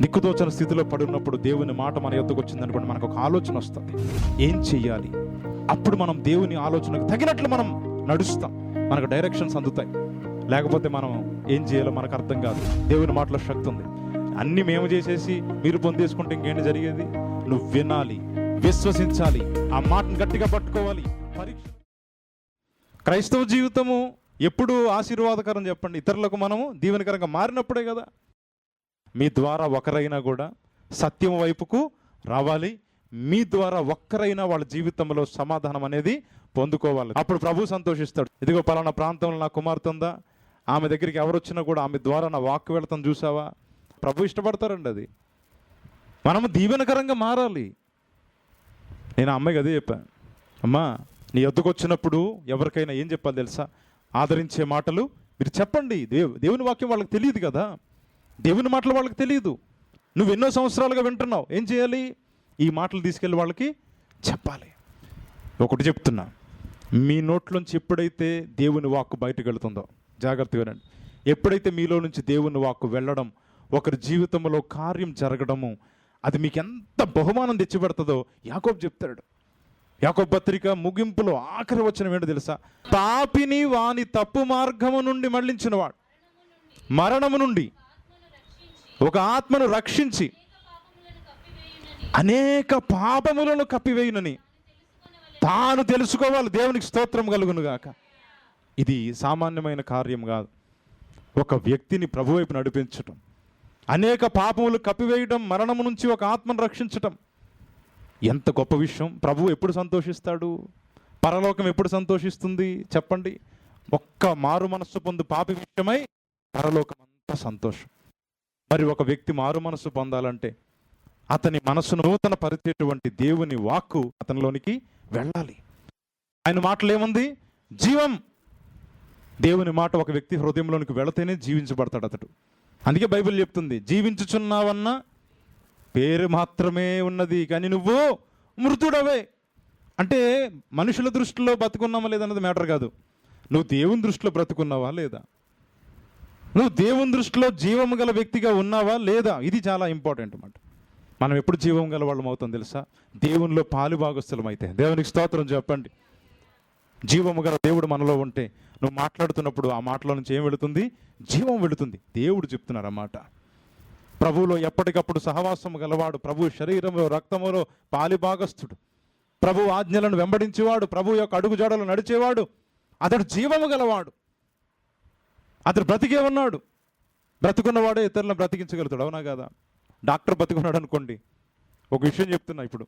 దిక్కుతోచని స్థితిలో పడి ఉన్నప్పుడు దేవుని మాట మన యొద్దకు వచ్చిందనుకోండి మనకు ఒక ఆలోచన వస్తుంది. ఏం చెయ్యాలి? అప్పుడు మనం దేవుని ఆలోచనకు తగినట్లు మనం నడుస్తాం. మనకు డైరెక్షన్స్ అందుతాయి. లేకపోతే మనం ఏం చేయాలో మనకు అర్థం కాదు. దేవుని మాటలో శక్తి ఉంది. అన్ని మేము చేసేసి మీరు పొందేసుకుంటే ఇంకేంటి జరిగేది? నువ్వు వినాలి. విశ్వసించాలి. ఆ మాటను గట్టిగా పట్టుకోవాలి. పరీక్ష క్రైస్తవ జీవితము ఎప్పుడు ఆశీర్వాదకరం చెప్పండి. ఇతరులకు మనము దీవెనకరంగా మారినప్పుడే కదా. మీ ద్వారా ఒకరైనా కూడా సత్యం వైపుకు రావాలి. మీ ద్వారా ఒక్కరైనా వాళ్ళ జీవితంలో సమాధానం అనేది పొందుకోవాలి. అప్పుడు ప్రభు సంతోషిస్తాడు. ఇదిగో పలానా ప్రాంతంలో నా కుమార్తె ఉందా? ఆమె దగ్గరికి ఎవరు వచ్చినా కూడా ఆమె ద్వారా నా వాక్కు వెళతాం చూసావా? ప్రభు ఇష్టపడతారండి అది. మనము దీవెనకరంగా మారాలి. నేను అమ్మాయికి అదే చెప్పాను అమ్మా నీ ఎద్దుకు వచ్చినప్పుడు ఎవరికైనా ఏం చెప్పాలి తెలుసా? ఆదరించే మాటలు మీరు చెప్పండి. దేవు దేవుని వాక్యం వాళ్ళకి తెలియదు కదా. దేవుని మాటలు వాళ్ళకి తెలియదు. నువ్వు ఎన్నో సంవత్సరాలుగా వింటున్నావు. ఏం చేయాలి? ఈ మాటలు తీసుకెళ్ళి వాళ్ళకి చెప్పాలి. ఒకటి చెప్తున్నా. మీ నోట్లోంచి ఎప్పుడైతే దేవుని వాక్కు బయటకు వెళుతుందో జాగ్రత్తగా ఎప్పుడైతే మీలో నుంచి దేవుని వాక్కు వెళ్ళడం ఒకరి జీవితంలో కార్యం జరగడము అది మీకు ఎంత బహుమానం తెచ్చిపెడుతుందో యాకోబ్ చెప్తాడు. యాకోబ్ పత్రిక ముగింపులో ఆఖరి వచ్చిన ఏంటో తెలుసా? పాపిని వాని తప్పు మార్గము నుండి మళ్ళించినవాడు మరణము నుండి ఒక ఆత్మను రక్షించి అనేక పాపములను కప్పివేయునని తాను తెలుసుకోవాలి దేవునికి స్తోత్రం కలుగును గాక ఇది సామాన్యమైన కార్యం కాదు. ఒక వ్యక్తిని ప్రభు వైపు నడిపించటం అనేక పాపములు కప్పివేయడం మరణము నుంచి ఒక ఆత్మను రక్షించటం ఎంత గొప్ప విషయం. ప్రభు ఎప్పుడు సంతోషిస్తాడు? పరలోకం ఎప్పుడు సంతోషిస్తుంది? చెప్పండి. ఒక్క మారు మనస్సు పొందు పాపి విషయమై పరలోకం అంతా సంతోషం. మరి ఒక వ్యక్తి మారు మనస్సు పొందాలంటే అతని మనస్సును నూతన పరిచేటువంటి దేవుని వాక్కు అతనిలోనికి వెళ్ళాలి. ఆయన మాటలు ఏముంది? జీవం. దేవుని మాట ఒక వ్యక్తి హృదయంలోనికి వెళితేనే జీవించబడతాడు అతడు. అందుకే బైబిల్ చెప్తుంది జీవించుచున్నావన్న పేరు మాత్రమే ఉన్నది కానీ నువ్వు మృతుడవే. అంటే మనుషుల దృష్టిలో బతుకున్నావా లేదన్నది మ్యాటర్ కాదు. నువ్వు దేవుని దృష్టిలో బ్రతుకున్నావా లేదా? నువ్వు దేవుని దృష్టిలో జీవం గల వ్యక్తిగా ఉన్నావా లేదా? ఇది చాలా ఇంపార్టెంట్ అన్నమాట మనం ఎప్పుడు జీవం గల వాళ్ళం అవుతాం తెలుసా? దేవునిలో పాలు భాగస్థలం అయితే. దేవునికి స్తోత్రం చెప్పండి. జీవము గల దేవుడు మనలో ఉంటే నువ్వు మాట్లాడుతున్నప్పుడు ఆ మాటలో నుంచి ఏం వెళుతుంది? జీవం వెళుతుంది. దేవుడు చెప్తున్నారు అన్నమాట ప్రభువులో ఎప్పటికప్పుడు సహవాసము గలవాడు ప్రభు శరీరంలో రక్తములో పాలిభాగస్థుడు ప్రభు ఆజ్ఞలను వెంబడించేవాడు ప్రభు యొక్క అడుగుజాడలు నడిచేవాడు. అతడు జీవము గలవాడు. అతడు బ్రతికే ఉన్నాడు. బ్రతుకున్నవాడే ఇతరులను బ్రతికించగలుగుతాడు. అవునా కదా? డాక్టర్ బ్రతుకున్నాడు అనుకోండి. ఒక విషయం చెప్తున్నా ఇప్పుడు.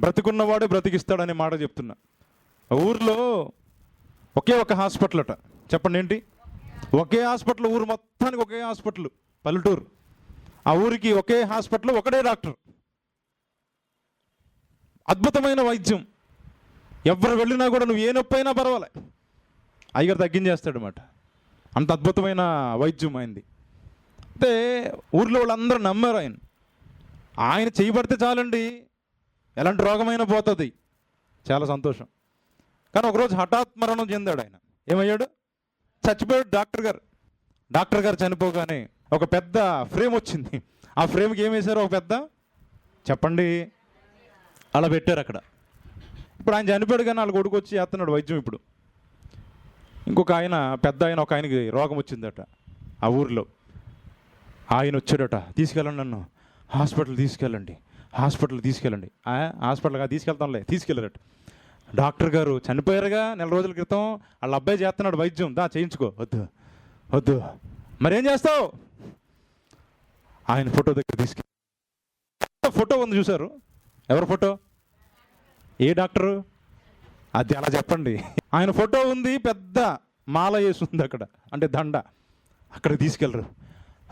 బ్రతుకున్నవాడే బ్రతికిస్తాడనే మాట చెప్తున్నా. ఊర్లో ఒకే ఒక హాస్పిటల్ అట చెప్పండి ఏంటి? ఒకే హాస్పిటల్ ఊరు మొత్తానికి ఒకే హాస్పిటల్ పల్లెటూరు. ఆ ఊరికి ఒకే హాస్పిటల్ ఒకటే డాక్టర్. అద్భుతమైన వైద్యం. ఎవరు వెళ్ళినా కూడా నువ్వు ఏ నొప్పి అయినా పర్వాలే. అయ్యగారు తగ్గించేస్తాడు అన్నమాట అంత అద్భుతమైన వైద్యం అయింది. అయితే ఊర్లో వాళ్ళందరూ నమ్మారు ఆయన. ఆయన చేయబడితే చాలండి ఎలాంటి రోగమైనా పోతుంది. చాలా సంతోషం. కానీ ఒకరోజు హఠాత్ మరణం చెందాడు ఆయన. ఏమయ్యాడు? చచ్చిపోయాడు డాక్టర్ గారు. డాక్టర్ గారు చనిపోగానే ఒక పెద్ద ఫ్రేమ్ వచ్చింది. ఆ ఫ్రేమ్కి ఏం వేశారు ఒక పెద్ద? చెప్పండి. అలా పెట్టారు అక్కడ. ఇప్పుడు ఆయన చనిపోయాడు కానీ వాళ్ళ కొడుకు వచ్చి చేస్తున్నాడు వైద్యం ఇప్పుడు. ఇంకొక ఆయన పెద్ద ఆయన ఒక ఆయనకి రోగం వచ్చిందట ఆ ఊరిలో. ఆయన వచ్చాడట తీసుకెళ్ళండి నన్ను. హాస్పిటల్ తీసుకెళ్ళండి. హాస్పిటల్ తీసుకెళ్ళండి. హాస్పిటల్గా తీసుకెళ్తాంలే తీసుకెళ్ళారట. డాక్టర్ గారు చనిపోయారుగా నెల రోజుల క్రితం వాళ్ళ అబ్బాయి చేస్తున్నాడు వైద్యం. దా చేయించుకో. వద్దు వద్దు. మరేం చేస్తావు? ఆయన ఫోటో దగ్గర తీసుకెళ్ళి ఫోటో ఉంది చూశారు? ఎవరు ఫోటో? ఏ డాక్టరు? అది అలా చెప్పండి. ఆయన ఫోటో ఉంది పెద్ద మాల వేసి ఉంది అక్కడ. అంటే దండ. అక్కడికి తీసుకెళ్ళరు.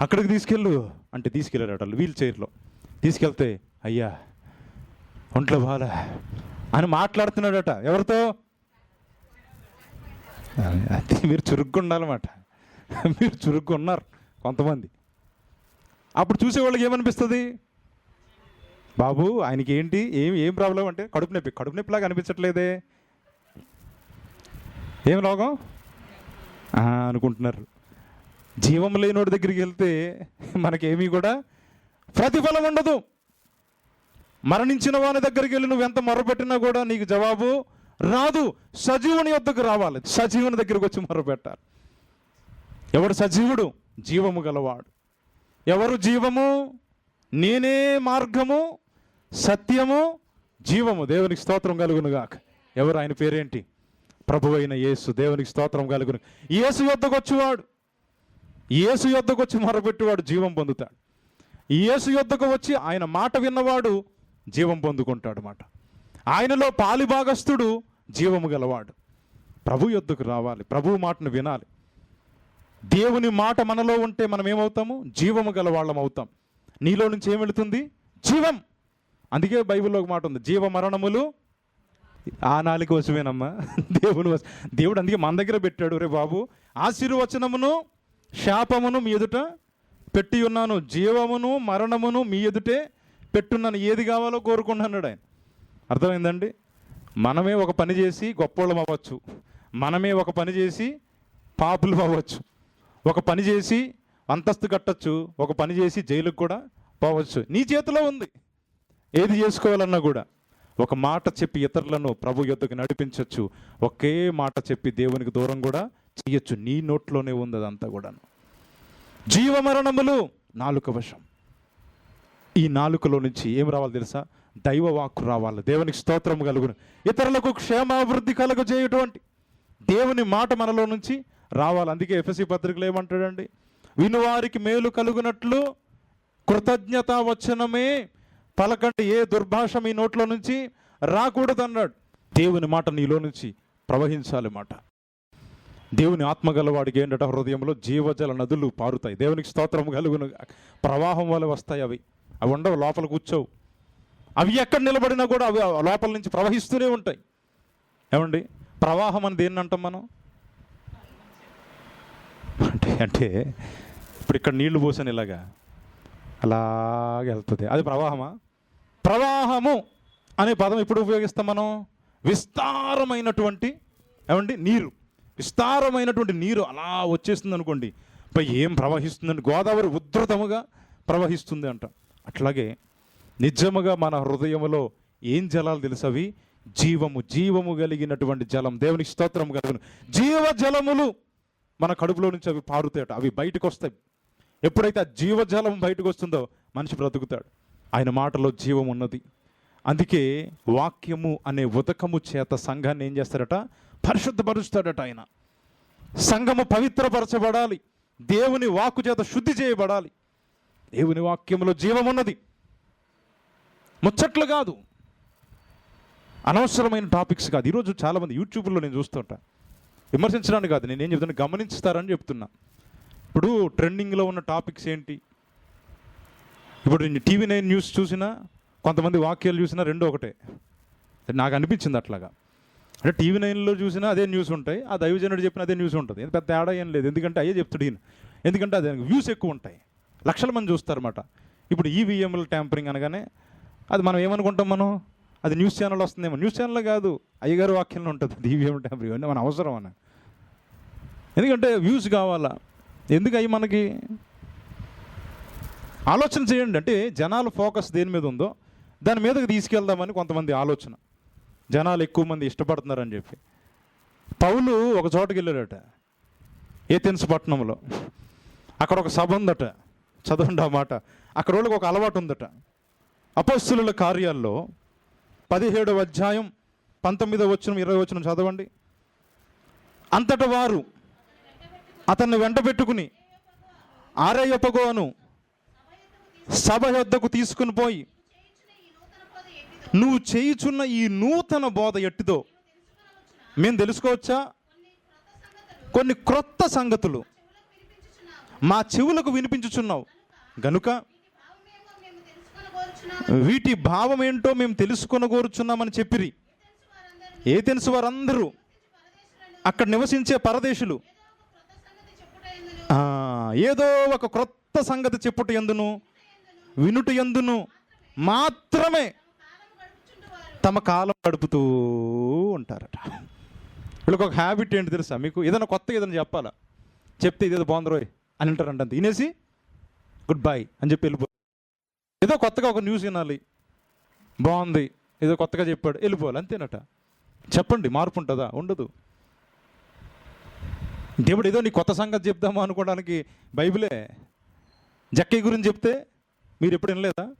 అక్కడికి తీసుకెళ్ళు. అంటే తీసుకెళ్ళారు వాళ్ళు వీల్ చైర్లో. తీసుకెళ్తే అయ్యా ఒంట్లో బాగా అని మాట్లాడుతున్నాడట. ఎవరితో? అది మీరు చురుగ్గా ఉండాలన్నమాట మీరు చురుగ్గా ఉన్నారు కొంతమంది. అప్పుడు చూసేవాళ్ళకి ఏమనిపిస్తుంది? బాబు ఆయనకి ఏంటి? ఏం ఏం ప్రాబ్లం అంటే కడుపు నొప్పి. కడుపు నొప్పిలాగా అనిపించట్లేదే. ఏం రోగం? అనుకుంటున్నారు. జీవం లేనోడి దగ్గరికి వెళ్తే మనకేమీ కూడా ప్రతిఫలం ఉండదు. మరణించిన వాని దగ్గరికి వెళ్ళి నువ్వు ఎంత మొరపెట్టినా కూడా నీకు జవాబు రాదు. సజీవుని వద్దకు రావాలి. సజీవుని దగ్గరికి వచ్చి మొరపెట్టాలి. ఎవడు సజీవుడు? జీవము గలవాడు. ఎవరు జీవము? నేనే మార్గము సత్యము జీవము. దేవునికి స్తోత్రం కలుగునుగాక. ఎవరు ఆయన పేరేంటి? ప్రభు అయిన యేసు దేవునికి స్తోత్రం కలుగును. యేసు యొద్దకు వచ్చేవాడు. యేసు యొద్దకు వచ్చి మొరపెట్టేవాడు జీవం పొందుతాడు. యేసు యొద్దకు వచ్చి ఆయన మాట విన్నవాడు జీవం పొందుకుంటాడు మాట ఆయనలో పాలిభాగస్థుడు జీవము గలవాడు. ప్రభు యొద్దకు రావాలి. ప్రభు మాటను వినాలి. దేవుని మాట మనలో ఉంటే మనం ఏమవుతాము? జీవము గలవాళ్ళం అవుతాం. నీలో నుంచి ఏం వెళుతుంది? జీవం. అందుకే బైబిల్లో ఒక మాట ఉంది. జీవ మరణములు ఆ నాలుగు వశమేనమ్మా. దేవుని వశ దేవుడు అందుకే మన దగ్గర పెట్టాడు. రే బాబు ఆశీర్వచనమును శాపమును మీ ఎదుట పెట్టి ఉన్నాను. జీవమును మరణమును మీ ఎదుటే పెట్టున్నాను ఏది కావాలో కోరుకుంటున్నాడు ఆయన. అర్థమైందండి? మనమే ఒక పని చేసి గొప్పోళ్ళం అవ్వచ్చు. మనమే ఒక పని చేసి పాపులు అవ్వచ్చు. ఒక పని చేసి అంతస్తు కట్టచ్చు. ఒక పని చేసి జైలుకు కూడా పోవచ్చు. నీ చేతిలో ఉంది. ఏది చేసుకోవాలన్నా కూడా. ఒక మాట చెప్పి ఇతరులను ప్రభు యొద్దకు నడిపించవచ్చు ఒకే మాట చెప్పి దేవునికి దూరం కూడా చేయొచ్చు నీ నోట్లోనే ఉంది అదంతా కూడాను. జీవమరణములు నాలుక వశం. ఈ నాలుకలో నుంచి ఏం రావాలి తెలుసా? దైవ వాక్కు రావాలి. దేవునికి స్తోత్రం కలుగును. ఇతరులకు క్షేమాభివృద్ధి కలుగజేయటువంటి దేవుని మాట మనలో నుంచి రావాలి. అందుకే ఎఫ్ఎస్సి పత్రికలు ఏమంటాడండి? వినువారికి మేలు కలుగునట్లు కృతజ్ఞత వచనమే పలకండి ఏ దుర్భాష మీ నోట్లో నుంచి రాకూడదు అన్నాడు దేవుని మాట నీలో నుంచి ప్రవహించాలి మాట. దేవుని ఆత్మగలవాడికి ఏంటంటే హృదయంలో జీవజల నదులు పారుతాయి. దేవునికి స్తోత్రం కలుగును. ప్రవాహం వల్ల వస్తాయి అవి. అవి ఉండవు లోపల కూర్చోవు. అవి ఎక్కడ నిలబడినా కూడా అవి లోపల నుంచి ప్రవహిస్తూనే ఉంటాయి. ఏమండి? ప్రవాహం అని దేన్ని అంటాం మనం? అంటే అంటే ఇప్పుడు ఇక్కడ నీళ్ళు పోసాను ఇలాగా. అలాగే వెళ్తుంది. అది ప్రవాహమా? ప్రవాహము అనే పదం ఎప్పుడు ఉపయోగిస్తాం మనం? విస్తారమైనటువంటి ఏమండి? నీరు. విస్తారమైనటువంటి నీరు అలా వచ్చేస్తుంది అనుకోండి. పై ఏం ప్రవహిస్తుందండి? గోదావరి ఉధృతముగా ప్రవహిస్తుంది అంట. అట్లాగే నిజముగా మన హృదయములో ఏం జలాలు తెలుసు అవి? జీవము జీవము కలిగినటువంటి జలం. దేవునికి స్తోత్రం కలుగును. జీవ జలములు మన కడుపులో నుంచి అవి పారుతాయట. అవి బయటకు వస్తాయి ఎప్పుడైతే ఆ జీవజలం బయటకు వస్తుందో మనిషి బ్రతుకుతాడు. ఆయన మాటలో జీవం ఉన్నది. అందుకే వాక్యము అనే ఉదకము చేత సంఘాన్ని ఏం చేస్తాడట పరిశుద్ధపరుస్తాడట ఆయన. సంఘము పవిత్రపరచబడాలి. దేవుని వాక్కు చేత శుద్ధి చేయబడాలి. దేవుని వాక్యంలో జీవం ఉన్నది. ముచ్చట్లు కాదు. అనవసరమైన టాపిక్స్ కాదు. ఈరోజు చాలామంది యూట్యూబ్లో నేను చూస్తుంటా. విమర్శించడానికి కాదు. నేను ఏం చెప్తున్నా? గమనిస్తారని చెప్తున్నా. ఇప్పుడు ట్రెండింగ్లో ఉన్న టాపిక్స్ ఏంటి? ఇప్పుడు టీవీ నైన్ న్యూస్ చూసినా కొంతమంది వాక్యాలు చూసినా రెండు ఒకటే. నాకు అనిపించింది అట్లాగా. అంటే టీవీ నైన్లో చూసినా అదే న్యూస్ ఉంటాయి ఆ దైవజనుడు చెప్పిన అదే న్యూస్ ఉంటుంది. ఎంత పెద్ద తేడా ఏం లేదు. ఎందుకంటే అయ్యే చెప్తాడు ఈయన. ఎందుకంటే అదే వ్యూస్ ఎక్కువ ఉంటాయి. లక్షల మంది చూస్తారన్నమాట. ఇప్పుడు ఈవీఎంల ట్యాంపరింగ్ అనగానే అది మనం ఏమనుకుంటాం మనం? అది న్యూస్ ఛానల్ వస్తుందేమో. న్యూస్ ఛానల్ కాదు అయ్యగారు వాక్యంలో ఉంటుంది. అది ఈవీఎం ట్యాంపరింగ్ ఇవన్నీ మన అవసరం అని ఎందుకంటే వ్యూస్ కావాలా? ఎందుకు అవి మనకి? ఆలోచన చేయండి. అంటే జనాల ఫోకస్ దేని మీద ఉందో దాని మీదకి తీసుకెళ్దామని కొంతమంది ఆలోచన. జనాలు ఎక్కువ మంది ఇష్టపడుతున్నారని చెప్పి. పౌలు ఒక చోటకి వెళ్ళాడట. ఏథెన్స్ పట్టణంలో అక్కడ ఒక సభ ఉందట. చదవండి ఆ మాట. అక్కడ వాళ్ళకి ఒక అలవాటు ఉందట. అపస్సుల కార్యాల్లో పదిహేడవ అధ్యాయం పంతొమ్మిదవ వచ్చిన ఇరవై వచ్చిన చదవండి. అంతట వారు అతన్ని వెంట పెట్టుకుని ఆరయ్యపగోను సభ వద్దకు తీసుకుని పోయి నువ్వు చేయుచున్న ఈ నూతన బోధ ఎట్టిదో మేము తెలుసుకోవచ్చా? కొన్ని క్రొత్త సంగతులు మా చెవులకు వినిపించుచున్నావు. గనుక వీటి భావం ఏంటో మేము తెలుసుకొనగోరుచున్నామని చెప్పిరి. ఏ తెలుసు వారందరూ? అక్కడ నివసించే పరదేశులు. ఏదో ఒక క్రొత్త సంగతి చెప్పుట ఎందును? వినుట ఎందును మాత్రమే తమ కాలం గడుపుతూ ఉంటారట. వీళ్ళకి ఒక హ్యాబిట్ ఏంటి తెలుసా మీకు? ఏదైనా కొత్త ఏదైనా చెప్పాలా? చెప్తే ఇదేదో బాగుంది రోయ్ అని అంటారంట అంత. వినేసి గుడ్ బాయ్ అని చెప్పి వెళ్ళిపో. ఏదో కొత్తగా ఒక న్యూస్ వినాలి. బాగుంది. ఏదో కొత్తగా చెప్పాడు. వెళ్ళిపోవాలి. అంతేనట. చెప్పండి. మార్పు ఉంటుందా? ఉండదు. దేవుడు ఏదో నీ కొత్త సంగతి చెప్దామా అనుకోవడానికి బైబిలే జక్కయ్య గురించి చెప్తే మీరు ఎప్పుడు వినలేదా?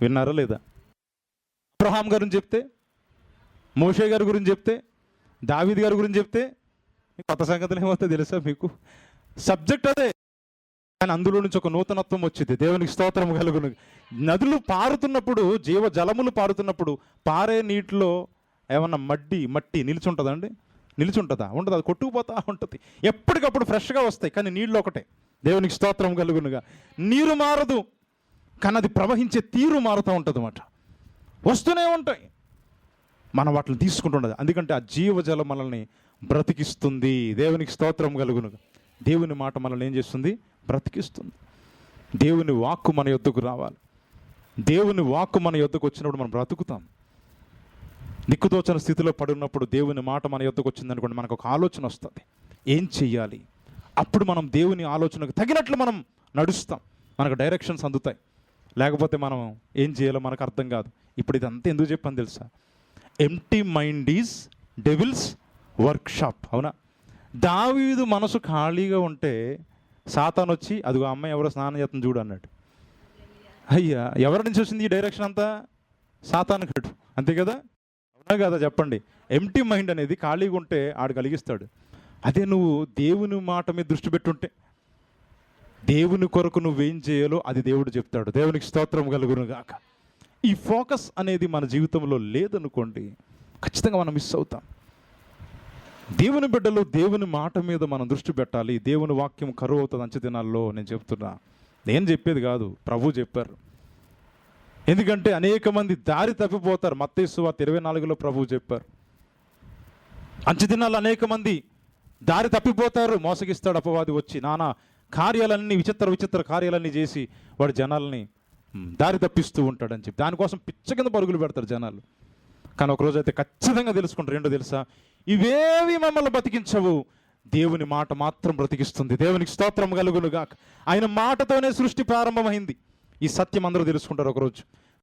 విన్నారా లేదా? అబ్రహాం గారిని చెప్తే మోషే గారి గురించి చెప్తే దావీద్ గారి గురించి చెప్తే కొత్త సంగతులు ఏమవుతాయి తెలుసా మీకు? సబ్జెక్ట్ అదే. కానీ అందులో నుంచి ఒక నూతనత్వం వచ్చింది. దేవునికి స్తోత్రం కలుగును. నదులు పారుతున్నప్పుడు జీవ జలములు పారుతున్నప్పుడు పారే నీటిలో ఏమన్నా మడ్డి మట్టి నిలిచుంటుందండి నిలిచుంటుందా? ఉండదు అది కొట్టుకుపోతా ఉంటుంది. ఎప్పటికప్పుడు ఫ్రెష్గా వస్తాయి కానీ నీళ్ళు ఒకటే. దేవునికి స్తోత్రం కలుగునుగా. నీరు మారదు. కానీ అది ప్రవహించే తీరు మారుతూ ఉంటుంది అన్నమాట వస్తూనే ఉంటాయి. మనం వాటిని తీసుకుంటుండదు ఎందుకంటే ఆ జీవజలం మనల్ని బ్రతికిస్తుంది. దేవునికి స్తోత్రం కలుగును. దేవుని మాట మనల్ని ఏం చేస్తుంది? బ్రతికిస్తుంది. దేవుని వాక్కు మన యొద్దకు రావాలి. దేవుని వాక్కు మన యొద్దకు వచ్చినప్పుడు మనం బ్రతుకుతాం. దిక్కుదోచన స్థితిలో పడున్నప్పుడు దేవుని మాట మన యొద్దకు వచ్చిందనుకోండి మనకు ఒక ఆలోచన వస్తుంది. ఏం చెయ్యాలి? అప్పుడు మనం దేవుని ఆలోచనకు తగినట్లు మనం నడుస్తాం. మనకు డైరెక్షన్స్ అందుతాయి. లేకపోతే మనం ఏం చేయాలో మనకు అర్థం కాదు. ఇప్పుడు ఇదంతా ఎందుకు చెప్పని తెలుసా? Empty mind is devil's workshop అవునా? దావీదు మనసు ఖాళీగా ఉంటే సాతాన్ వచ్చి అదిగో అమ్మాయి ఎవరో స్నానం చేస్తుంది చూడు అన్నాడు. అయ్యా ఎవరి నుంచి వచ్చింది ఈ డైరెక్షన్ అంతా? సాతాన్ గడు అంతే కదా? అవునా కదా? చెప్పండి. ఎంటీ మైండ్ అనేది ఖాళీగా ఉంటే ఆడు కలిగిస్తాడు. అదే నువ్వు దేవుని మాట మీద దృష్టి పెట్టుంటే దేవుని కొరకు నువ్వేం చేయాలో అది దేవుడు చెప్తాడు. దేవునికి స్తోత్రం కలుగును గాక ఈ ఫోకస్ అనేది మన జీవితంలో లేదనుకోండి ఖచ్చితంగా మనం మిస్ అవుతాం. దేవుని బిడ్డలు దేవుని మాట మీద మనం దృష్టి పెట్టాలి. దేవుని వాక్యం కరువు అవుతుంది అంచెదినాల్లో నేను చెప్తున్నా. నేను చెప్పేది కాదు ప్రభు చెప్పారు. ఎందుకంటే అనేక మంది దారి తప్పిపోతారు. మత్తేసు వార్త ఇరవై నాలుగులో ప్రభు చెప్పారు. అంచె అనేక మంది దారి తప్పిపోతారు. మోసగిస్తాడు అపవాది వచ్చి నానా కార్యాలన్నీ విచిత్ర విచిత్ర కార్యాలన్నీ చేసి వాడు జనాల్ని దారి తప్పిస్తూ ఉంటాడని చెప్పి. దానికోసం పిచ్చ కింద పరుగులు పెడతారు జనాలు. కానీ ఒకరోజు అయితే ఖచ్చితంగా తెలుసుకుంటారు. ఏంటో తెలుసా? ఇవేవి మమ్మల్ని బతికించవు. దేవుని మాట మాత్రం బ్రతికిస్తుంది. దేవునికి స్తోత్రం కలుగునుగాక. ఆయన మాటతోనే సృష్టి ప్రారంభమైంది. ఈ సత్యం అందరూ తెలుసుకుంటారు ఒకరోజు.